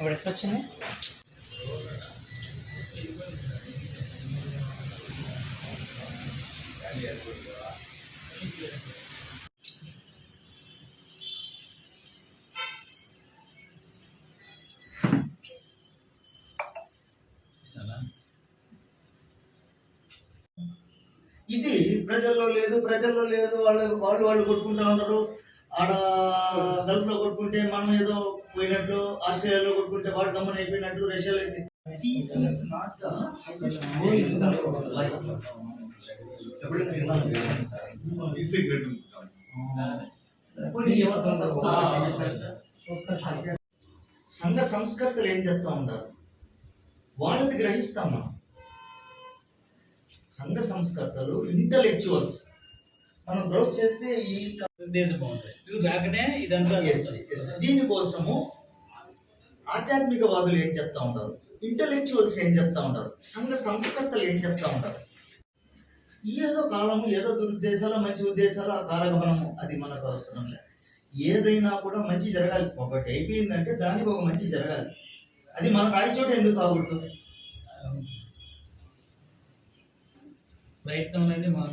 ఇప్పుడు ఎట్లా వచ్చింది? ఇది ప్రజల్లో లేదు ప్రజల్లో లేదు వాళ్ళు వాళ్ళు వాళ్ళు కొట్టుకుంటా ఉంటారు. ఆడ గల్ఫ్లో కొట్టుకుంటే మనం ఏదో పోయినట్టు ఆస్ట్రేలియాలో కొట్టుకుంటే వాడు గమ్మన అయిపోయినట్టు రష్యాలో అయితే? సంఘ సంస్కర్తలు ఏం చెప్తా ఉంటారు వాళ్ళది గ్రహిస్తాం మనం సంఘ సంస్కర్తలు ఇంటలెక్చువల్స్ మనం గ్రోత్ చేస్తే ఈ దేశం బాగుంటుంది రాకనే ఇదంతా. దీనికోసము ఆధ్యాత్మికవాదులు ఏం చెప్తా ఉంటారు? ఇంటలెక్చువల్స్ ఏం చెప్తా ఉంటారు? సంఘ సంస్కర్తలు ఏం చెప్తా ఉంటారు? ఏదో కాలము ఏదో దురుద్దేశాలు మంచి ఉద్దేశాలు ఆ కాలగమనము అది మనకు అవసరం లేదు ఏదైనా కూడా మంచి జరగాలి. ఒకటి అయిపోయిందంటే దానికి ఒక మంచి జరగాలి. అది మన రాయిచోట ఎందుకు కాకూడదు? ప్రయత్నం అనేది మన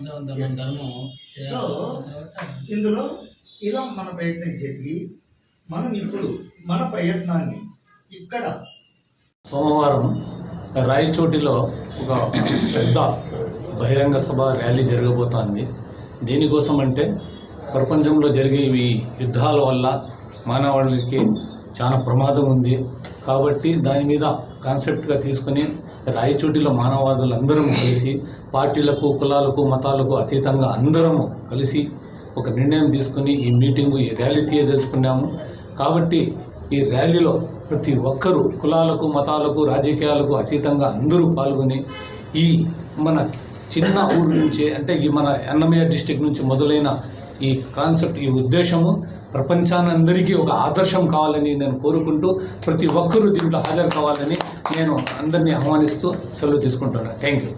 ధర్మం So, ఇందులో ఇలా మన ప్రయత్నం చెప్పి మనం ఇప్పుడు మన ప్రయత్నాన్ని ఇక్కడ సోమవారం రాయచోటిలో ఒక పెద్ద బహిరంగ సభ ర్యాలీ జరగబోతోంది. దేనికోసం అంటే ప్రపంచంలో జరిగే ఈ యుద్ధాల వల్ల మానవాళికి చాలా ప్రమాదం ఉంది. కాబట్టి దాని మీద కాన్సెప్ట్గా తీసుకుని రాయచోటిలో మానవాదులు అందరం కలిసి పార్టీలకు కులాలకు మతాలకు అతీతంగా అందరము కలిసి ఒక నిర్ణయం తీసుకుని ఈ మీటింగు ఈ ర్యాలీ తీయదలుచుకున్నాము కాబట్టి ఈ ర్యాలీలో ప్రతి ఒక్కరూ కులాలకు మతాలకు రాజకీయాలకు అతీతంగా అందరూ పాల్గొని ఈ మన చిన్న ఊరు నుంచి అంటే ఈ మన అన్నమయ్య డిస్టిక్ నుంచి మొదలైన ఈ కాన్సెప్ట్ ఈ ఉద్దేశము ప్రపంచానందరికీ ఒక ఆదర్శం కావాలని నేను కోరుకుంటూ ప్రతి ఒక్కరూ దీంట్లో హాజరు కావాలని నేను అందరినీ ఆహ్వానిస్తూ సెలవు తీసుకుంటున్నాను థ్యాంక్ యూ.